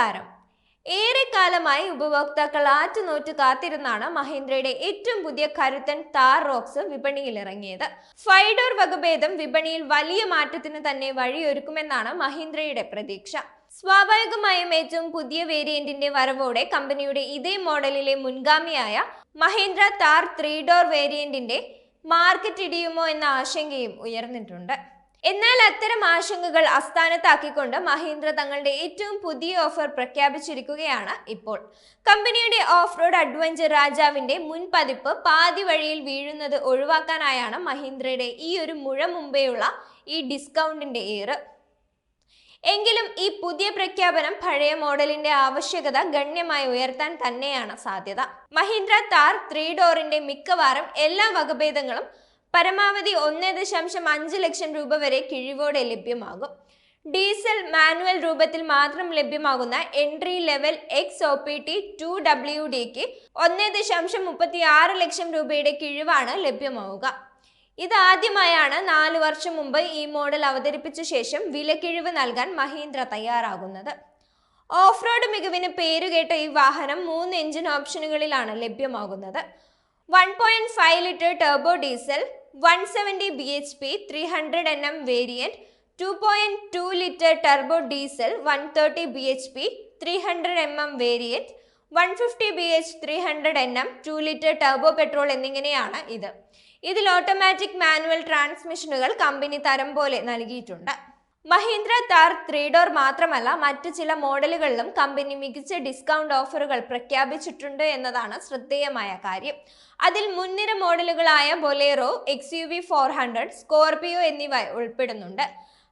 നമസ്കാരം. ഏറെക്കാലമായി ഉപഭോക്താക്കൾ ആറ്റുനോറ്റ് കാത്തിരുന്നാണ് മഹീന്ദ്രയുടെ ഏറ്റവും പുതിയ കരുത്തൻ താർ റോക്സ് വിപണിയിൽ ഇറങ്ങിയത് ഫൈഡോർ വകഭേദം വിപണിയിൽ വലിയ മാറ്റത്തിന് തന്നെ വഴിയൊരുക്കുമെന്നാണ് മഹീന്ദ്രയുടെ പ്രതീക്ഷ. സ്വാഭാവികമായും ഏറ്റവും പുതിയ വേരിയന്റിന്റെ വരവോടെ കമ്പനിയുടെ ഇതേ മോഡലിലെ മുൻഗാമിയായ മഹീന്ദ്ര താർ ത്രീ ഡോർ വേരിയന്റിന്റെ മാർക്കറ്റ് ഇടിയുമോ എന്ന ആശങ്കയും ഉയർന്നിട്ടുണ്ട്. എന്നാൽ അത്തരം ആശങ്കകൾ അസ്ഥാനത്താക്കിക്കൊണ്ട് മഹീന്ദ്ര തങ്ങളുടെ ഏറ്റവും പുതിയ ഓഫർ പ്രഖ്യാപിച്ചിരിക്കുകയാണ് ഇപ്പോൾ. കമ്പനിയുടെ ഓഫ് റോഡ് അഡ്വഞ്ചർ രാജാവിന്റെ മുൻ പതിപ്പ് പാതി വഴിയിൽ വീഴുന്നത് ഒഴിവാക്കാനായാണ് മഹീന്ദ്രയുടെ ഈ ഒരു മുഴ മുമ്പേയുള്ള ഈ ഡിസ്കൗണ്ടിന്റെ ഏറ്. എങ്കിലും ഈ പുതിയ പ്രഖ്യാപനം പഴയ മോഡലിന്റെ ആവശ്യകത ഗണ്യമായി ഉയർത്താൻ തന്നെയാണ് സാധ്യത. മഹീന്ദ്ര താർ ത്രീ ഡോറിന്റെ മിക്കവാറും എല്ലാ വകഭേദങ്ങളും പരമാവധി ഒന്ന് ദശാംശം അഞ്ച് ലക്ഷം രൂപ വരെ കിഴിവോടെ ലഭ്യമാകും. ഡീസൽ മാനുവൽ രൂപത്തിൽ മാത്രം ലഭ്യമാകുന്ന entry level X O P T two W ഡിക്ക് ഒന്ന് ദശാംശം മുപ്പത്തി ആറ് ലക്ഷം രൂപയുടെ കിഴിവാണ് ലഭ്യമാവുക. ഇതാദ്യമായാണ് നാല് വർഷം മുമ്പ് ഈ മോഡൽ അവതരിപ്പിച്ച ശേഷം വിലക്കിഴിവ് നൽകാൻ മഹീന്ദ്ര തയ്യാറാകുന്നത്. ഓഫ് റോഡ് മികവിന് പേരുകേട്ട ഈ വാഹനം മൂന്ന് എഞ്ചിൻ ഓപ്ഷനുകളിലാണ് ലഭ്യമാകുന്നത്. One point five litre turbo diesel one seventy B H P three hundred N M variant two point two litre turbo diesel one thirty B H P three hundred M M variant one fifty B H three hundred N M two litre turbo petrol എന്നിങ്ങനെയാണ് ഇത്. ഇതിൽ automatic manual ട്രാൻസ്മിഷനുകൾ company തരം പോലെ നൽകിയിട്ടുണ്ട്. Mahindra Thar three door മാത്രമല്ല മറ്റു ചില മോഡലുകളിലും company മികച്ച ഡിസ്കൗണ്ട് ഓഫറുകൾ പ്രഖ്യാപിച്ചിട്ടുണ്ട് എന്നതാണ് ശ്രദ്ധേയമായ കാര്യം. അതിൽ മുൻനിര മോഡലുകളായ Bolero X U V four hundred Scorpio എന്നിവ ഉൾപ്പെടുന്നുണ്ട്.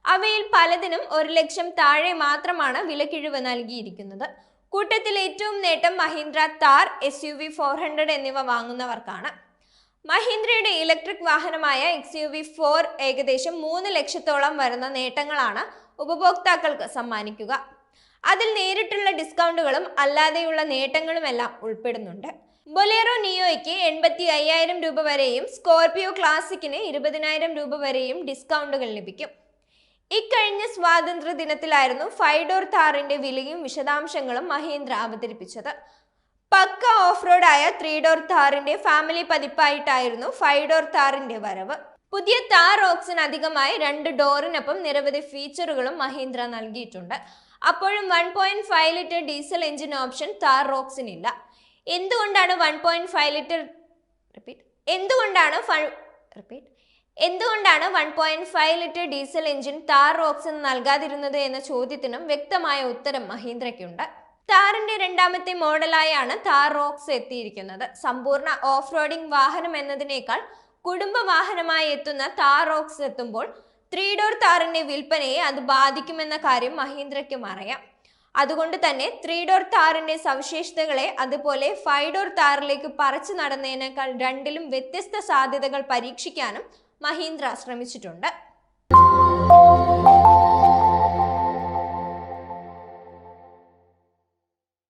അവയിൽ പലതിനും ഒരു ലക്ഷം താഴെ മാത്രമാണ് വിലക്കിഴിവ് നൽകിയിരിക്കുന്നത്. കൂട്ടത്തിൽ ഏറ്റവും നേട്ടം Mahindra Thar S U V four hundred എന്നിവ വാങ്ങുന്നവർക്കാണ്. മഹീന്ദ്രയുടെ ഇലക്ട്രിക് വാഹനമായ എക്സ് യു വി ഫോർ ഏകദേശം മൂന്ന് ലക്ഷത്തോളം വരുന്ന നേട്ടങ്ങളാണ് ഉപഭോക്താക്കൾക്ക് സമ്മാനിക്കുക. അതിൽ നേരിട്ടുള്ള ഡിസ്കൗണ്ടുകളും അല്ലാതെയുള്ള നേട്ടങ്ങളുമെല്ലാം ഉൾപ്പെടുന്നുണ്ട്. ബൊലേറോ നിയോയ്ക്ക് എൺപത്തി അയ്യായിരം രൂപ വരെയും സ്കോർപിയോ ക്ലാസിക്കിന് ഇരുപതിനായിരം രൂപ വരെയും ഡിസ്കൗണ്ടുകൾ ലഭിക്കും. ഇക്കഴിഞ്ഞ സ്വാതന്ത്ര്യ ദിനത്തിലായിരുന്നു ഫൈഡോർ താറിന്റെ വിലയും വിശദാംശങ്ങളും മഹീന്ദ്ര അവതരിപ്പിച്ചത്. പക്ക ഓഫ് റോഡായ ത്രീ ഡോർ താറിന്റെ ഫാമിലി പതിപ്പായിട്ടായിരുന്നു ഫൈവ് ഡോർ താറിന്റെ വരവ്. പുതിയ താർ ഓക്സിന് അധികമായി രണ്ട് ഡോറിനൊപ്പം നിരവധി ഫീച്ചറുകളും മഹീന്ദ്ര നൽകിയിട്ടുണ്ട്. അപ്പോഴും one point five litre diesel engine option Thar റോക്സിനില്ല എന്തുകൊണ്ടാണ് one point five litre repeat? എന്തുകൊണ്ടാണ് റിപ്പീറ്റ്? എന്തുകൊണ്ടാണ് one point five litre diesel engine Thar റോക്സിന് നൽകാതിരുന്നത് എന്ന ചോദ്യത്തിനും വ്യക്തമായ ഉത്തരം മഹീന്ദ്രയ്ക്കുണ്ട്. താറിന്റെ രണ്ടാമത്തെ മോഡലായാണ് താർ റോക്സ് എത്തിയിരിക്കുന്നത്. സമ്പൂർണ ഓഫ് റോഡിംഗ് വാഹനം എന്നതിനേക്കാൾ കുടുംബ വാഹനമായി എത്തുന്ന താർ റോക്സ് എത്തുമ്പോൾ ത്രീ ഡോർ താറിന്റെ വിൽപ്പനയെ അത് ബാധിക്കുമെന്ന കാര്യം മഹീന്ദ്രയ്ക്കും അറിയാം. അതുകൊണ്ട് തന്നെ ത്രീ ഡോർ താറിന്റെ സവിശേഷതകളെ അതുപോലെ ഫൈവ് ഡോർ താറിലേക്ക് പറിച്ചു നടന്നതിനേക്കാൾ രണ്ടിലും വ്യത്യസ്ത സാധ്യതകൾ പരീക്ഷിക്കാനും മഹീന്ദ്ര ശ്രമിച്ചിട്ടുണ്ട്.